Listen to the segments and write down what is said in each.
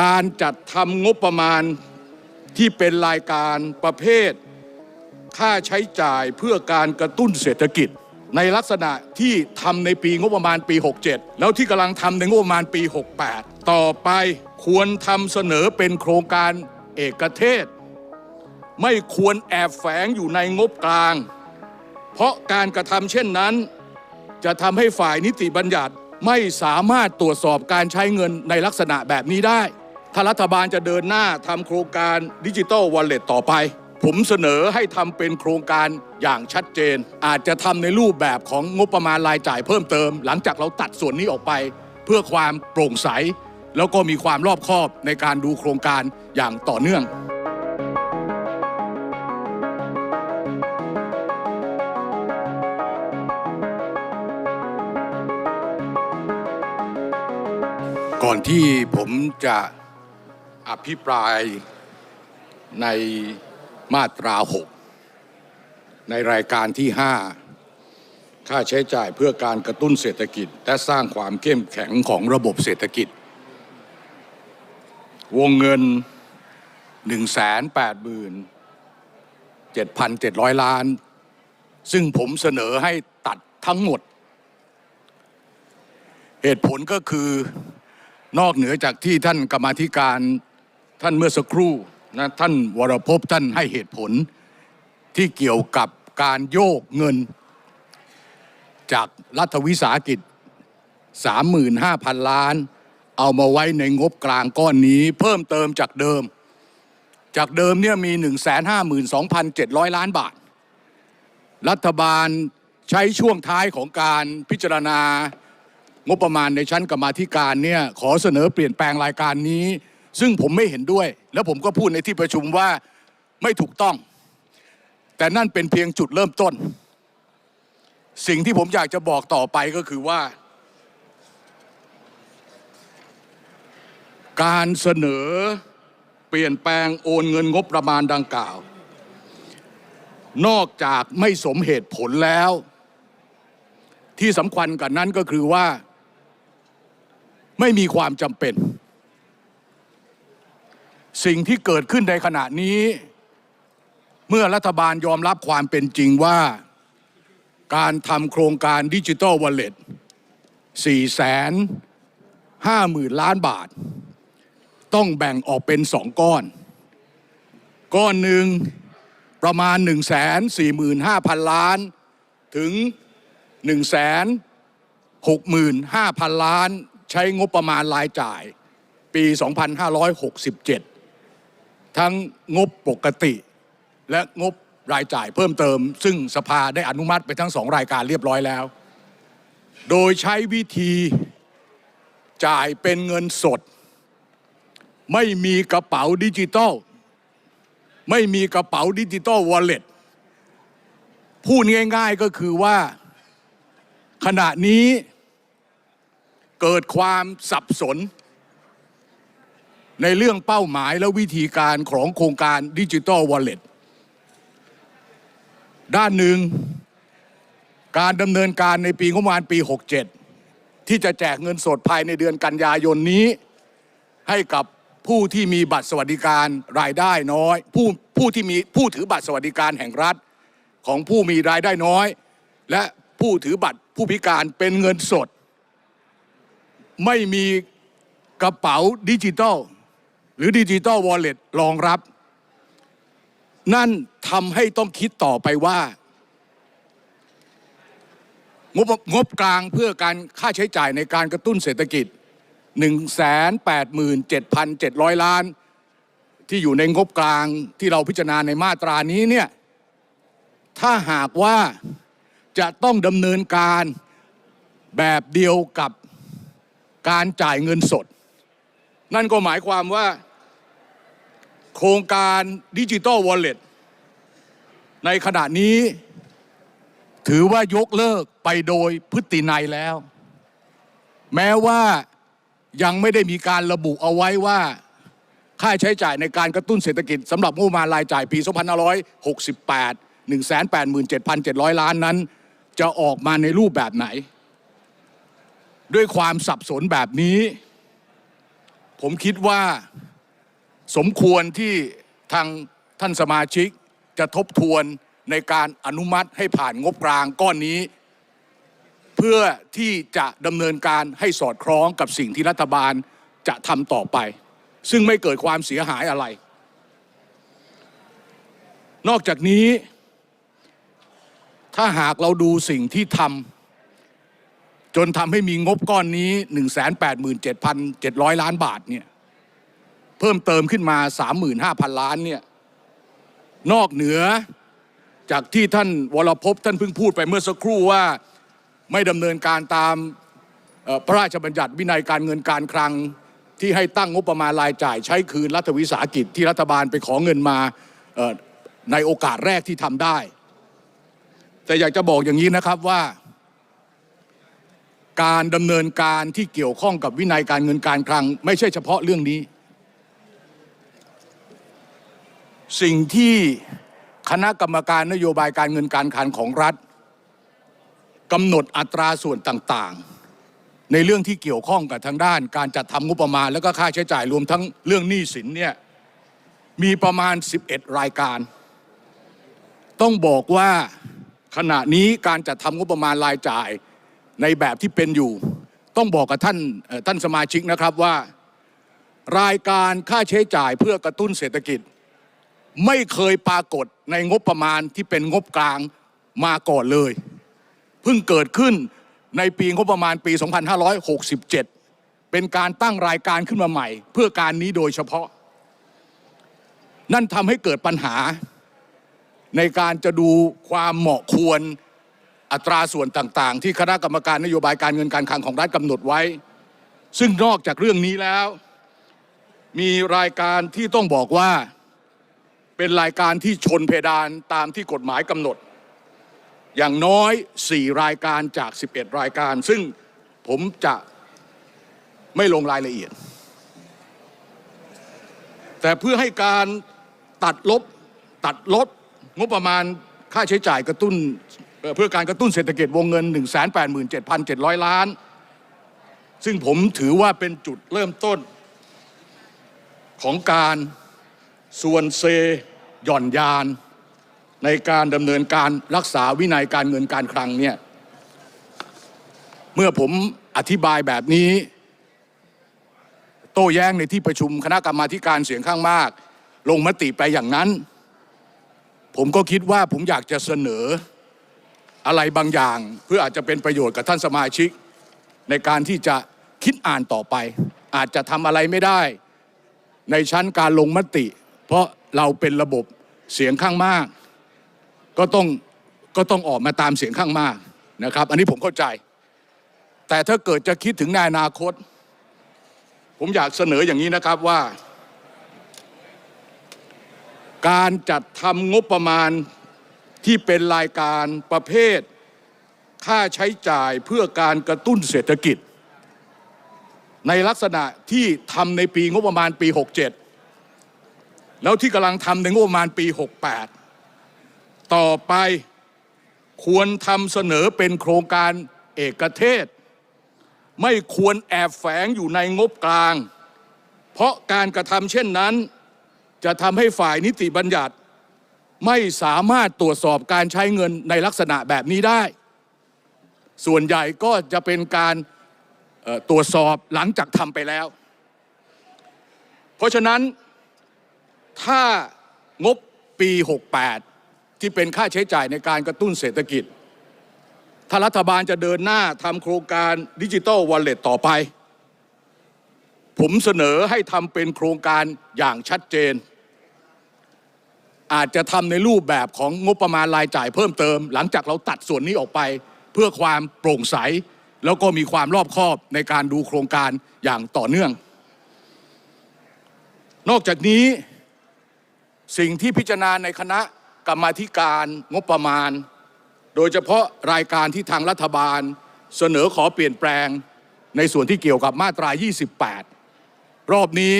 การจัดทำงบประมาณที่เป็นรายการประเภท ค่าใช้จ่ายเพื่อการกระตุ้นเศรษฐกิจ ในลักษณะที่ทำในปีงบประมาณปี 67 แล้วที่กำลังทำในงบประมาณปี 68 ต่อไปควรทำเสนอเป็นโครงการเอกเทศ ไม่ควรแอบแฝงอยู่ในงบกลาง เพราะการกระทำเช่นนั้น จะทำให้ฝ่ายนิติบัญญัติไม่สามารถตรวจสอบการใช้เงินในลักษณะแบบนี้ได้ ถ้ารัฐบาลจะเดินหน้าทำโครงการดิจิ t a ลวอลเล็ตต่อไป ผมเสนอให้ทำเป็นโครงการอย่างชัดเจน อาจจะทำในรูปแบบของงบประมาณรายจ่ายเพิ่มเติม หลังจากเราตัดส่วนนี้ออกไป เพื่อความโปร่งใส แล้วก็มีความรอบคอบในการดูโครงการอย่างต่อเนื่องก่อนที่ผมจะ อภิปรายในมาตรา 6 ในรายการที่ 5 ค่าใช้จ่ายเพื่อการกระตุ้นเศรษฐกิจ และสร้างความเข้มแข็งของระบบเศรษฐกิจ วงเงิน 187,700 ล้าน ซึ่งผมเสนอให้ตัดทั้งหมด เหตุผลก็คือนอกเหนือจากที่ท่านกรรมธิการ ท่านเมื่อสักครู่นะท่านวรพท่านให้เหตุผลที่เกี่ยวกับการโยกเงิน จากรัฐวิสาหกิจ 35,000 ล้าน เอามาไว้ในงบกลางก้อนนี้ เพิ่มเติมจากเดิม จากเดิมเนี่ยมี 152,700 ล้านบาท รัฐบาลใช้ช่วงท้ายของการพิจารณางบประมาณในชั้นกรรมาธิการเนี่ยขอเสนอเปลี่ยนแปลงรายการนี้ ซึ่งผมไม่เห็นด้วย แล้วผมก็พูดในที่ประชุมว่าไม่ถูกต้อง แต่นั่นเป็นเพียงจุดเริ่มต้น สิ่งที่ผมอยากจะบอกต่อไปก็คือว่า การเสนอเปลี่ยนแปลงโอนเงินงบประมาณดังกล่าว นอกจากไม่สมเหตุผลแล้ว ที่สำคัญกันนั้นก็คือว่า ไม่มีความจำเป็น สิ่งที่เกิดขึ้นในขณะนี้ เมื่อรัฐบาลยอมรับความเป็นจริงว่า การทำโครงการดิจิ t a ลวอลเล็ต4แสนห้าหมื่นล้านบาท ต้องแบ่งออกเป็นสองก้อน ก้อนหนึ่งประมาณ 1 4 5 0 0 0 ล้าน ถึง 1 6 5 0 0 0 ล้าน ใช้งบประมาณรายจ่ายปี 2567 ทั้งงบปกติ และงบรายจ่ายเพิ่มเติม ซึ่งสภาได้อนุมัติไปทั้งสองรายการเรียบร้อยแล้ว โดยใช้วิธีจ่ายเป็นเงินสด ไม่มีกระเป๋าดิจิตอลไม่มีกระเป๋าดิจิตอลวอลเล็ตพูดง่ายๆก็คือว่าขณะนี้เกิดความสับสน ในเรื่องเป้าหมายและวิธีการของโครงการดิจิ t a ลวอลเล็ตด้านหนึ่งการดำเนินการในปีงบประมาณปี 67 ที่จะแจกเงินสดภายในเดือนกันยายนนี้ ให้กับผู้ที่มีบัตรสวัสดิการรายได้น้อย ผู้ผู้ที่มีผู้ถือบัตรสวัสดิการแห่งรัฐ ของผู้มีรายได้น้อย และผู้ถือบัตรผู้พิการเป็นเงินสด ไม่มีกระเป๋าดิจิตอล หรือดิจิตอลวอลเล็ตรองรับ นั่นทำให้ต้องคิดต่อไปว่า งบงบกลางเพื่อการค่าใช้จ่ายในการกระตุ้นเศรษฐกิจ 187,700 ล้าน ที่อยู่ในงบกลางที่เราพิจารณาในมาตรานี้เนี่ยถ้าหากว่าจะต้องดำเนินการแบบเดียวกับการจ่ายเงินสด นั่นก็หมายความว่าโครงการดิจิ t a ลวอลเล็ตในขณะนี้ ถือว่ายกเลิกไปโดยพฤตินัยแล้ว แม้ว่ายังไม่ได้มีการระบุเอาไว้ว่า ค่าใช้จ่ายในการกระตุ้นเศรษฐกิจสำหรับงบประมาณรายจ่ายปี 2568 187,700 ล้านนั้น จะออกมาในรูปแบบไหน ด้วยความสับสนแบบนี้ ผมคิดว่าสมควรที่ทางท่านสมาชิกจะทบทวนในการอนุมัติให้ผ่านงบกลางก้อนนี้ เพื่อที่จะดำเนินการให้สอดคล้องกับสิ่งที่รัฐบาลจะทำต่อไป ซึ่งไม่เกิดความเสียหายอะไร นอกจากนี้ ถ้าหากเราดูสิ่งที่ทำ จนทำให้มีงบก้อนนี้ 187,700 ล้านบาทเนี่ยเพิ่มเติมขึ้นมา 35,000 ล้านเนี่ยนอกเหนือจากที่ท่านวรพท่านเพิ่งพูดไปเมื่อสักครู่ว่าไม่ดำเนินการตามพระราชบัญญัติวินัยการเงินการคลังที่ให้ตั้งงบประมาณรายจ่ายใช้คืนรัฐวิสาหกิจที่รัฐบาลไปขอเงินมาในโอกาสแรกที่ทำได้ แต่อยากจะบอกอย่างนี้นะครับว่า การดำเนินการที่เกี่ยวข้องกับวินัยการเงินการคลัง ไม่ใช่เฉพาะเรื่องนี้ สิ่งที่คณะกรรมการนโยบายการเงินการคลังของรัฐกำหนดอัตราส่วนต่างๆ ในเรื่องที่เกี่ยวข้องกับทางด้าน การจัดทำงบประมาณ แล้วก็ค่าใช้จ่ายรวมทั้งเรื่องหนี้สินเนี่ยมีประมาณ 11 รายการ ต้องบอกว่าขณะนี้การจัดทำงบประมาณรายจ่าย ในแบบที่เป็นอยู่ ต้องบอกกับท่านท่านสมาชิกนะครับว่า รายการค่าใช้จ่ายเพื่อกระตุ้นเศรษฐกิจ ไม่เคยปรากฏในงบประมาณที่เป็นงบกลางมาก่อนเลย เพิ่งเกิดขึ้นในปีงบประมาณปี 2567 เป็นการตั้งรายการขึ้นมาใหม่ เพื่อการนี้โดยเฉพาะ นั่นทำให้เกิดปัญหาในการจะดูความเหมาะควร อัตราส่วนต่างๆ ที่คณะกรรมการนโยบายการเงินการคลังของรัฐกำหนดไว้ ซึ่งนอกจากเรื่องนี้แล้ว มีรายการที่ต้องบอกว่าเป็นรายการที่ชนเพดานตามที่กฎหมายกำหนด อย่างน้อย 4 รายการจาก 11 รายการ ซึ่งผมจะไม่ลงรายละเอียด แต่เพื่อให้การตัดลบตัดลดงบประมาณค่าใช้จ่ายกระตุ้น เพื่อการกระตุ้นเศรษฐกิจวงเงิน 187,700 ล้าน ซึ่งผมถือว่าเป็นจุดเริ่มต้น ของการส่วนเซหย่อนยาน ในการดำเนินการรักษาวินัยการเงินการคลังเนี่ยเมื่อผมอธิบายแบบนี้ โต้แย้งในที่ประชุมคณะกรรมาการเสียงข้างมาก ลงมติไปอย่างนั้น ผมก็คิดว่าผมอยากจะเสนอ อะไรบางอย่าง เพื่ออาจจะเป็นประโยชน์กับท่านสมาชิก ในการที่จะคิดอ่านต่อไป อาจจะทำอะไรไม่ได้ ในชั้นการลงมติ เพราะเราเป็นระบบเสียงข้างมาก ก็ต้องก็ต้องออกมาตามเสียงข้างมากนะครับ อันนี้ผมเข้าใจ แต่ถ้าเกิดจะคิดถึงในอนาคต ผมอยากเสนออย่างนี้นะครับว่า การจัดทำงบประมาณ ที่เป็นรายการประเภท ค่าใช้จ่ายเพื่อการกระตุ้นเศรษฐกิจ ในลักษณะที่ทำในปีงบประมาณปี 67 แล้วที่กำลังทำในงบประมาณปี 68 ต่อไปควรทำเสนอเป็นโครงการเอกเทศ ไม่ควรแอบแฝงอยู่ในงบกลาง เพราะการกระทำเช่นนั้น จะทำให้ฝ่ายนิติบัญญัติ ไม่สามารถตรวจสอบการใช้เงินในลักษณะแบบนี้ได้ ส่วนใหญ่ก็จะเป็นการตรวจสอบหลังจากทำไปแล้ว เพราะฉะนั้นถ้างบปี 68 ที่เป็นค่าใช้จ่ายในการกระตุ้นเศรษฐกิจ ถ้ารัฐบาลจะเดินหน้าทำโครงการดิจิ t a ลวอลเล็ตต่อไป ผมเสนอให้ทำเป็นโครงการอย่างชัดเจน อาจจะทำในรูปแบบของงบประมาณรายจ่ายเพิ่มเติม หลังจากเราตัดส่วนนี้ออกไป เพื่อความโปร่งใส แล้วก็มีความรอบคอบในการดูโครงการอย่างต่อเนื่อง นอกจากนี้สิ่งที่พิจารณาในคณะกรรมาธิการงบประมาณ โดยเฉพาะรายการที่ทางรัฐบาล เสนอขอเปลี่ยนแปลงในส่วนที่เกี่ยวกับมาตรา 28 รอบนี้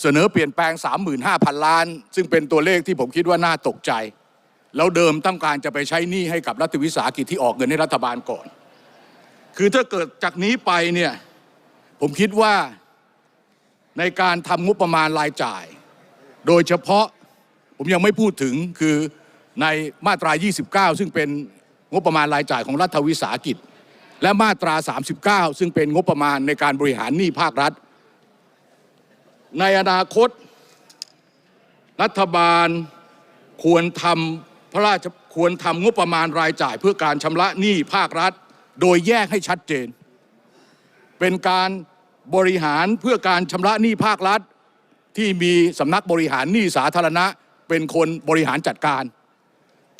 เสนอเปลี่ยนแปลง 35,000 ล้าน ซึ่งเป็นตัวเลขที่ผมคิดว่าน่าตกใจ แล้วเดิมต้องการจะไปใช้หนี้ให้กับรัฐวิสาหกิจที่ออกเงินให้รัฐบาลก่อน คือถ้าเกิดจากนี้ไปเนี่ยผมคิดว่าในการทำงบประมาณรายจ่าย โดยเฉพาะผมยังไม่พูดถึงคือในมาตรา 29 ซึ่งเป็นงบประมาณรายจ่ายของรัฐวิสาหกิจ และมาตรา 39 ซึ่งเป็นงบประมาณในการบริหารหนี้ภาครัฐ ในอนาคต รัฐบาลควรทำพระราชควรทำงบประมาณรายจ่าย เพื่อการชำระหนี้ภาครัฐ โดยแยกให้ชัดเจน เป็นการบริหารเพื่อการชำระหนี้ภาครัฐ ที่มีสำนักบริหารหนี้สาธารณะ เป็นคนบริหารจัดการ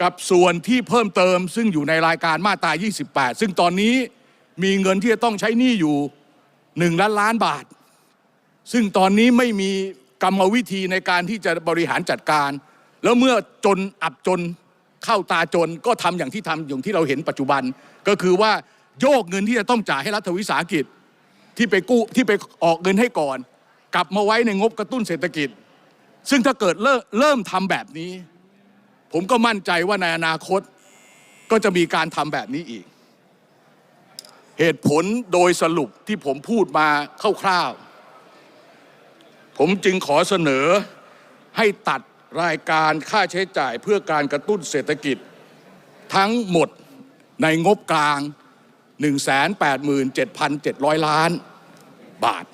กับส่วนที่เพิ่มเติมซึ่งอยู่ในรายการมาตรา 28 ซึ่งตอนนี้มีเงินที่จะต้องใช้หนี้อยู่1ล้านล้านบาท ซึ่งตอนนี้ไม่มีกรรมวิธีในการที่จะบริหารจัดการ แล้วเมื่อจนอับจนเข้าตาจนก็ทำอย่างที่ทำอย่างที่เราเห็นปัจจุบัน ก็คือว่าโยกเงินที่จะต้องจ่ายให้รัฐวิสาหกิจที่ไปกู้ที่ไปออกเงินให้ก่อน กลับมาไว้ในงบกระตุ้นเศรษฐกิจ ซึ่งถ้าเกิดเริ่มเริ่มทำแบบนี้ ผมก็มั่นใจว่าในอนาคตก็จะมีการทำแบบนี้อีก เหตุผลโดยสรุปที่ผมพูดมาคร่าวๆ ผมจึงขอเสนอให้ตัดรายการค่าใช้จ่ายเพื่อการกระตุ้นเศรษฐกิจ ทั้งหมดในงบกลาง 187,700 ล้านบาท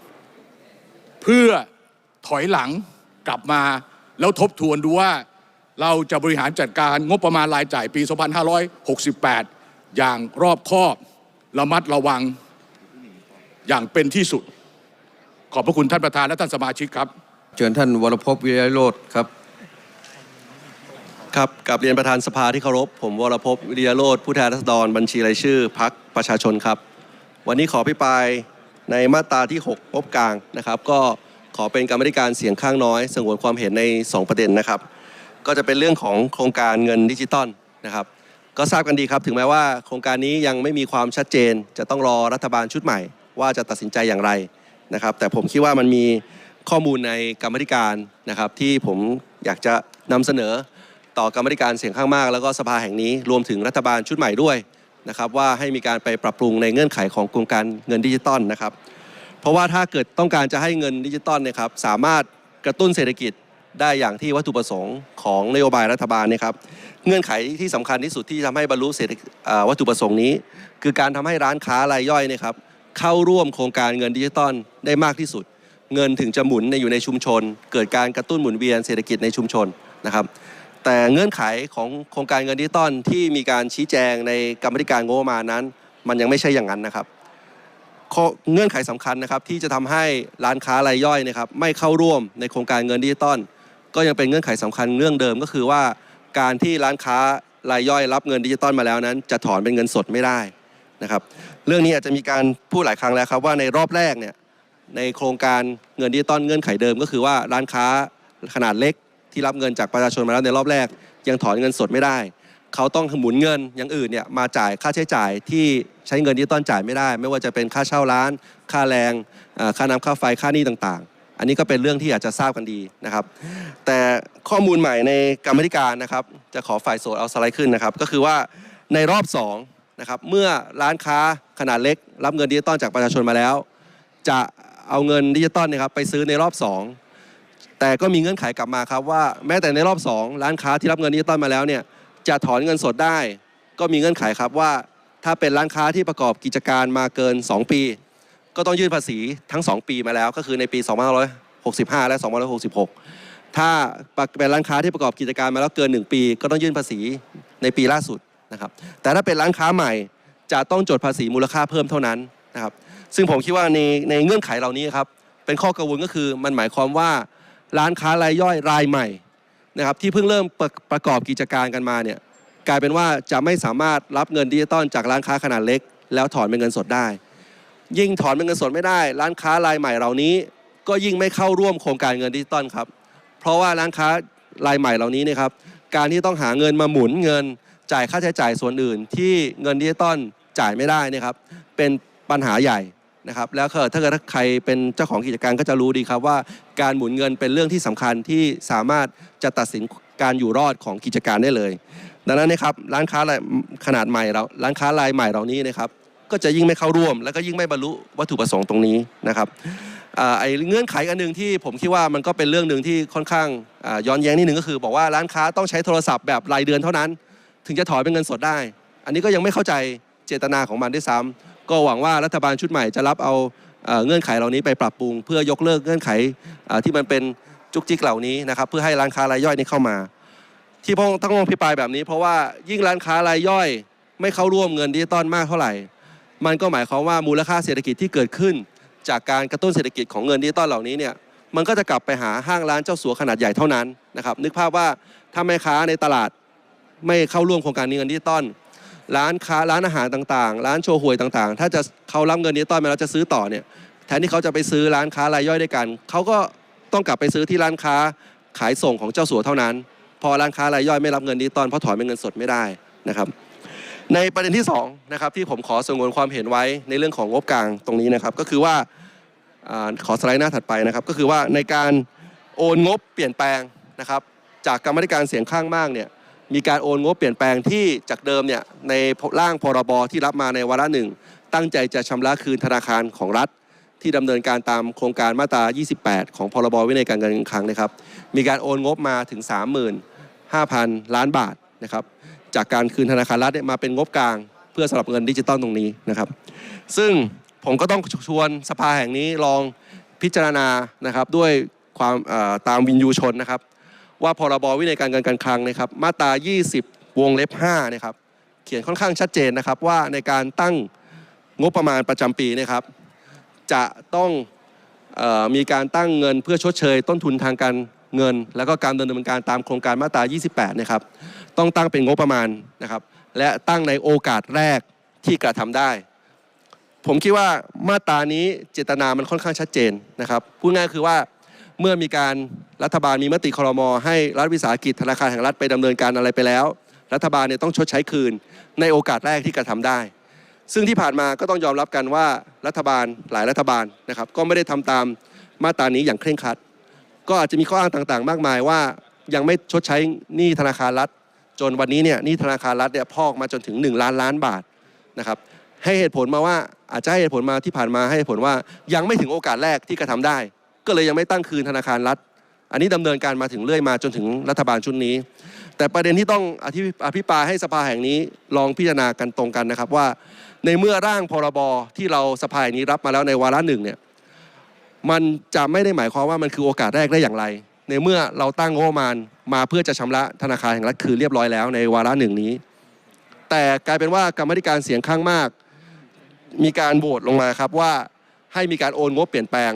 เพื่อถอยหลังกลับมาแล้วทบทวนดูว่าเราจะบริหารจัดการงบประมาณรายจ่ายปี 2568 อย่างรอบคอบระมัดระวังอย่างเป็นที่สุด ขอบพระคุณท่านประธานและท่านสมาชิกครับเชิญท่านวรพวิริยโรธครับครับกับเรียนประธานสภาที่เคารพผมวรพวิริยโรธผู้แทนราษฎรบัญชีรายชื่อพักประชาชนครับ วันนี้ขอพิปรายในมาตราที่ 6 งบกลางนะครับ ก็ขอเป็นกรรมธิการเสียงข้างน้อยสงวนความเห็นใน 2 ประเด็นนะครับ ก็จะเป็นเรื่องของโครงการเงินดิจิตอลนะครับ ก็ทราบกันดีครับ ถึงแม้ว่าโครงการนี้ยังไม่มีความชัดเจน จะต้องรอรัฐบาลชุดใหม่ ว่าจะตัดสินใจอย่างไร นะครับ แต่ผมคิดว่ามันมีข้อมูลในกรรมธิการนะครับ ที่ผมอยากจะนำเสนอต่อกรรมธิการเสียงข้างมาก แล้วก็สภาแห่งนี้รวมถึงรัฐบาลชุดใหม่ด้วยนะครับ ว่าให้มีการไปปรับปรุงในเงื่อนไขของโครงการเงินดิจิตอลนะครับ เพราะว่าถ้าเกิดต้องการจะให้เงินดิจิตอลเนยครับสามารถกระตุ้นเศรษฐกิจได้อย่างที่วัตถุประสงค์ของนโยบายรัฐบาลเนยครับ เงื่อนไขที่สำคัญที่สุดที่ทำให้บรรลุเศรษฐวัตถุประสงค์นี้ คือการทำให้ร้านค้ารายย่อยเนยครับ เข้าร่วมโครงการเงินดิจิตอลได้มากที่สุด เงินถึงจะหมุนในอยู่ในชุมชน เกิดการกระตุ้นหมุนเวียนเศรษฐกิจในชุมชนนะครับ แต่เงื่อนไขของโครงการเงินดิจิตอลที่มีการชี้แจงในกรรมธิการงบประมาณนั้น มันยังไม่ใช่อย่างนั้นนะครับเงื่อนไขสำคัญนะครับที่จะทำให้ร้านค้ารายย่อยนะครับไม่เข้าร่วมในโครงการเงินดิจิตอลก็ยังเป็นเงื่อนไขสำคัญเรื่องเดิมก็คือว่า การที่ร้านค้ารายย่อยรับเงินดิจิตอลมาแล้วนั้น จะถอนเป็นเงินสดไม่ได้ นะครับเรื่องนี้อาจจะมีการพูดหลายครั้งแล้วครับว่าในรอบแรกเนี่ยในโครงการเงินดิจิตอลเงื่อนไขเดิม ก็คือว่าร้านค้าขนาดเล็กที่รับเงินจากประชาชนมาแล้วในรอบแรก ยังถอนเงินสดไม่ได้ เขาต้องหมุนเงินอย่างอื่นเนี่ยมาจ่ายค่าใช้จ่ายที่ใช้เงินดิจิตอลจ่ายไม่ได้ ไม่ว่าจะเป็นค่าเช่าร้าน ค่าแรงค่าน้ำค่าไฟค่าหนี้ต่างๆ อันนี้ก็เป็นเรื่องที่อาจจะทราบกันดีนะครับ แต่ข้อมูลใหม่ในกรรมธิการนะครับ จะขอฝ่ายโสดเอาสไลด์ขึ้นนะครับ ก็คือว่าในรอบ 2 นะครับเมื่อร้านค้าขนาดเล็ก รับเงินดิจิตอลจากประชาชนมาแล้ว จะเอาเงินดิจิตอลนะครับไปซื้อในรอบ 2 แต่ก็มีเงื่อนไขกลับมาครับว่าแม้แต่ในรอบ 2 ร้านค้าที่รับเงินดิจิตอลมาแล้วเนี่ยจะถอนเงินสดได้ ก็มีเงื่อนไขครับว่าถ้าเป็นร้านค้าที่ประกอบกิจการมาเกิน 2 ปี ก็ต้องยื่นภาษีทั้ง 2 ปีมาแล้ว ก็คือในปี2565 และ2566 ถ้าเป็นร้านค้าที่ประกอบกิจการมาแล้วเกิน 1 ปี ก็ต้องยื่นภาษีในปีล่าสุด นะครับแต่ถ้าเป็นร้านค้าใหม่จะต้องจดภาษีมูลค่าเพิ่มเท่านั้นนะครับซึ่งผมคิดว่าในในเงื่อนไขเหล่านี้ครับเป็นข้อกังวลก็คือมันหมายความว่าร้านค้ารายย่อยรายใหม่นะครับที่เพิ่งเริ่มประประกอบกิจการกันมาเนี่ยกลายเป็นว่าจะไม่สามารถรับเงินดิจิตอลจากร้านค้าขนาดเล็ก แล้วถอนเป็นเงินสดได้ ยิ่งถอนเป็นเงินสดไม่ได้ ร้านค้ารายใหม่เหล่านี้ ก็ยิ่งไม่เข้าร่วมโครงการเงินดิจิตอลครับเพราะว่าร้านค้ารายใหม่เหล่านี้นะครับการที่ต้องหาเงินมาหมุนเงิน จ่ายค่าใช้จ่ายส่วนอื่น ที่เงินดิจิตอลจ่ายไม่ได้เนะครับ เป็นปัญหาใหญ่นะครับแล้วถ้าเกิดใครเป็นเจ้าของกิจการก็จะรู้ดีครับว่าการหมุนเงินเป็นเรื่องที่สำคัญที่สามารถจะตัดสินการอยู่รอดของกิจการได้เลย ดังนั้นนะครับร้านค้ารายขนาดใหม่เราร้านค้ารายใหม่เหล่านี้นะครับก็จะยิ่งไม่เข้าร่วม แล้วก็ยิ่งไม่บรรลุวัตถุประสงค์ตรงนี้นะครับไอ้เงื่อนไขอันหนึ่งที่ผมคิดว่ามันก็เป็นเรื่องหนึ่งที่ค่อนข้างย้อนแย้งนิดหนึ่งก็คือ บอกว่าร้านค้าต้องใช้โทรศัพท์แบบรายเดือนเท่านั้น ถึงจะถอนเป็นเงินสดได้ อันนี้ก็ยังไม่เข้าใจเจตนาของมันด้วยซ้ำก็หวังว่ารัฐบาลชุดใหม่จะรับเอาเงื่อนไขเหล่านี้ไปปรับปรุง เพื่อยกเลิกเงื่อนไขที่มันเป็นจุกจิกเหล่านี้นะครับเพื่อให้ร้านค้ารายย่อยนี้เข้ามา ที่พงต้องอภิปรายแบบนี้ เพราะว่ายิ่งร้านค้ารายย่อย ไม่เข้าร่วมเงินดิจิตอลมากเท่าไหร่ มันก็หมายความว่ามูลค่าเศรษฐกิจที่เกิดขึ้น จากการกระตุ้นเศรษฐกิจของเงินดิจิตอลเหล่านี้เนี่ยมันก็จะกลับไปหาห้างร้านเจ้าสัวขนาดใหญ่เท่านั้นนะครับนึกภาพว่าถ้าแม่ค้าในตลาด ไม่เข้าร่วมโครงการนี้เงินดิจิตอลร้านค้าร้านอาหารต่างๆ ร้านโชว์หวยต่างๆ ถ้าจะเขารับเงินดิจิตอลมาแล้วจะซื้อต่อเนี่ยแทนที่เขาจะไปซื้อร้านค้ารายย่อยด้วยกันเขาก็ต้องกลับไปซื้อที่ร้านค้าขายส่งของเจ้าสัวเท่านั้น พอร้านค้ารายย่อยไม่รับเงินดิจิตอลเพราะถอนเป็นเงินสดไม่ได้นะครับในประเด็นที่2นะครับที่ผมขอสงวนความเห็นไว้ในเรื่องของงบกลางตรงนี้นะครับ ก็คือว่าอขอสไลด์หน้าถัดไปนะครับ ก็คือว่าในการโอนงบเปลี่ยนแปลงนะครับ จากกรรมธิการเสียงข้างมากเนี่ย มีการโอนงบเปลี่ยนแปลงที่จากเดิมเนี่ยในร่างพรบที่รับมาในวาระหนึ่งตั้งใจจะชำระคืนธนาคารของรัฐ ที่ดำเนินการตามโครงการมาตรา 28 ของพรบวินัยการเงินการคลังนะครับ มีการโอนงบมาถึง 35,000 ล้านบาทนะครับจากการคืนธนาคารรัฐมาเป็นงบกลาง เพื่อสำหรับเงินดิจิตอลตรงนี้นะครับ ซึ่งผมก็ต้องชวนสภาแห่งนี้ลองพิจารณานะครับด้วยความตามวินยูชนนะครับ ว่าพรบวินัยการเงินการคลังนะครับมาตรา 20 วงเล็บ5นะครับเขียนค่อนข้างชัดเจนนะครับว่าในการตั้งงบประมาณประจำปีนะครับ จะต้องออมีการตั้งเงินเพื่อชดเชย ต้นทุนทางการเงิน แล้วก็การดำเนินการตามโครงการมาตรา 28 นะครับ ต้องตั้งเป็นงบประมาณนะครับ และตั้งในโอกาสแรกที่กระทำได้ ผมคิดว่ามาตรานี้เจตนามันค่อนข้างชัดเจนนะครับพูดง่ายคือว่า เมื่อมีการรัฐบาลมีมติคอรมอให้รัฐวิสาหกิจธนาคารแห่งรัฐไปดำเนินการอะไรไปแล้ว รัฐบาลเนี่ยต้องชดใช้คืนในโอกาสแรกที่กระทำได้ ซึ่งที่ผ่านมาก็ต้องยอมรับกันว่ารัฐบาลหลายรัฐบาลนะครับก็ไม่ได้ทำตามมาตรานี้อย่างเคร่งครัด ก็อาจจะมีข้ออ้างต่างๆ มากมายว่ายังไม่ชดใช้หนี้ธนาคารรัฐ จนวันนี้เนี่ยหนี้ธนาคารรัฐเนี่ยพอกมาจนถึง 1 ล้านล้านบาทนะครับให้เหตุผลมาว่าอาจจะให้เหตุผลมาที่ผ่านมาให้เหตุผลว่ายังไม่ถึงโอกาสแรกที่กระทำได้ ก็เลยยังไม่ตั้งคืนธนาคารรัฐ อันนี้ดำเนินการมาถึงเรื่อยมาจนถึงรัฐบาลชุดนี้ แต่ประเด็นที่ต้องอภิอภิปรายให้สภาแห่งนี้ลองพิจารณากันตรงกันนะครับว่า ในเมื่อร่างพรบที่เราสภาแห่งนี้รับมาแล้วในวาระหนึ่งเนี่ยมันจะไม่ได้หมายความว่ามันคือโอกาสแรกได้อย่างไร ในเมื่อเราตั้งงบประมาณมาเพื่อจะชำระธนาคารแห่งรัฐคืนเรียบร้อยแล้วในวาระหนึ่งนี้ แต่กลายเป็นว่ากรรมธิการเสียงข้างมาก มีการโหวตลงมาครับว่าให้มีการโอนงบเปลี่ยนแปลง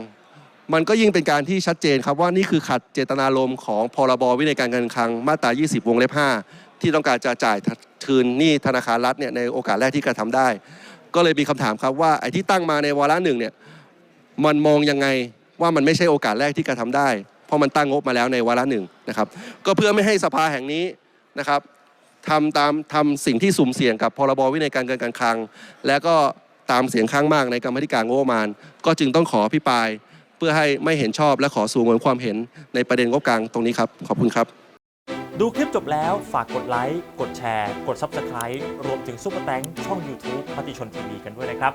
มันก็ยิ่งเป็นการที่ชัดเจนครับว่านี่คือขัดเจตนารมณ์ของพรบวินัยการเงินการคลังมาตรา 20 วงเล็บ 5 ที่ต้องการจะจ่ายคืนหนี้ธนาคารรัฐเนี่ยในโอกาสแรกที่กระทำได้ ก็เลยมีคำถามครับว่าไอ้ที่ตั้งมาในวาระหนึ่งเนี่ยมันมองยังไงว่ามันไม่ใช่โอกาสแรกที่กระทำได้ เพราะมันตั้งงบมาแล้วในวาระหนึ่งนะครับ ก็เพื่อไม่ให้สภาแห่งนี้นะครับทำตามทำสิ่งที่สุ่มเสี่ยงกับพรบวินัยการเงินการคลัง และก็ตามเสียงข้างมากในกรรมธิการงบประมาณ ก็จึงต้องขอพิปราย เพื่อให้ไม่เห็นชอบและขอสูงวนความเห็นในประเด็นงบกลางตรงนี้ครับ ขอบคุณครับ ดูคลิปจบแล้วฝากกดไลค์กดแชร์ กด Subscribe รวมถึงซุปเปอร์แตงช่อง YouTube มติชนทีวีกันด้วยนะครับ